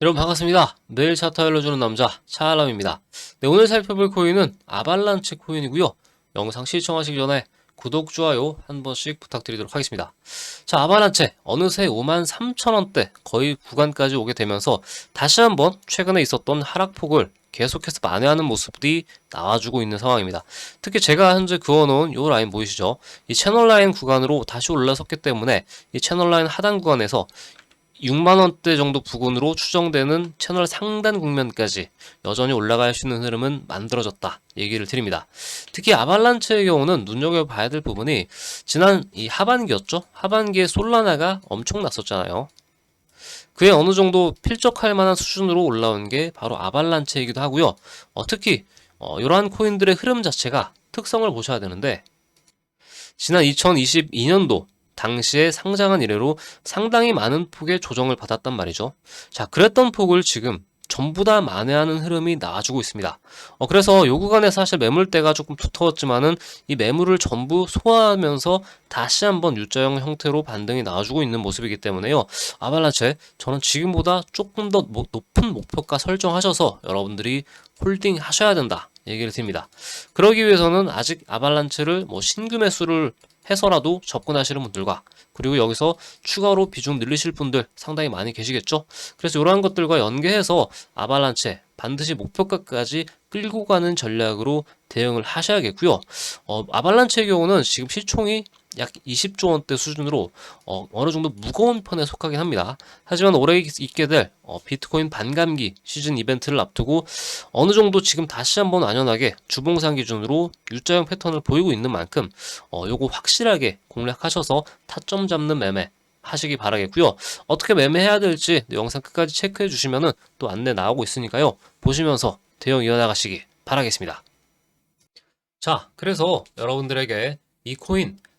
여러분 반갑습니다. 매일 차트 알려주는 남자 차알람입니다. 네, 오늘 살펴볼 코인은 아발란체 코인이고요. 영상 시청하시기 전에 구독, 좋아요 한 번씩 부탁드리도록 하겠습니다. 자, 아발란체 어느새 5만 3천 원대 거의 구간까지 오게 되면서 다시 한번 최근에 있었던 하락폭을 계속해서 만회하는 모습들이 나와주고 있는 상황입니다. 특히 제가 현재 그어놓은 이 라인 보이시죠? 이 채널 라인 구간으로 다시 올라섰기 때문에 이 채널 라인 하단 구간에서 6만 원대 정도 부근으로 추정되는 채널 상단 국면까지 여전히 올라갈 수 있는 흐름은 만들어졌다 얘기를 드립니다. 특히 아발란체의 경우는 눈여겨봐야 될 부분이 지난 이 하반기였죠. 하반기에 솔라나가 엄청 났었잖아요. 그에 어느 정도 필적할 만한 수준으로 올라온 게 바로 아발란체이기도 하고요. 어, 특히 어, 이러한 코인들의 흐름 자체가 특성을 보셔야 되는데 지난 2022년도 당시에 상장한 이래로 상당히 많은 폭의 조정을 받았단 말이죠. 자, 그랬던 폭을 지금 전부 다 만회하는 흐름이 나와주고 있습니다. 어, 그래서 요 구간에 사실 매물대가 조금 두터웠지만은 이 매물을 전부 소화하면서 다시 한번 U자형 형태로 반등이 나와주고 있는 모습이기 때문에요. 아발란체 저는 지금보다 조금 더 모- 높은 목표가 설정하셔서 여러분들이 홀딩 하셔야 된다. 얘기를 드립니다. 그러기 위해서는 아직 아발란체를 뭐 신규 매수를 해서라도 접근하시는 분들과 그리고 여기서 추가로 비중 늘리실 분들 상당히 많이 계시겠죠. 그래서 이러한 것들과 연계해서 아발란체 반드시 목표가까지 끌고 가는 전략으로 대응을 하셔야겠고요. 어, 아발란체의 경우는 지금 시총이 약 20조 원대 수준으로 어, 어느 정도 무거운 편에 속하긴 합니다. 하지만 올해 있게 될 어, 비트코인 반감기 시즌 이벤트를 앞두고 어느 정도 지금 다시 한번 안연하게 주봉상 기준으로 U자형 패턴을 보이고 있는 만큼 어, 요거 확실하게 공략하셔서 타점 잡는 매매 하시기 바라겠고요. 어떻게 매매해야 될지 영상 끝까지 체크해 주시면은 또 안내 나오고 있으니까요. 보시면서 대응 이어나가시기 바라겠습니다. 자, 그래서 여러분들에게 이 코인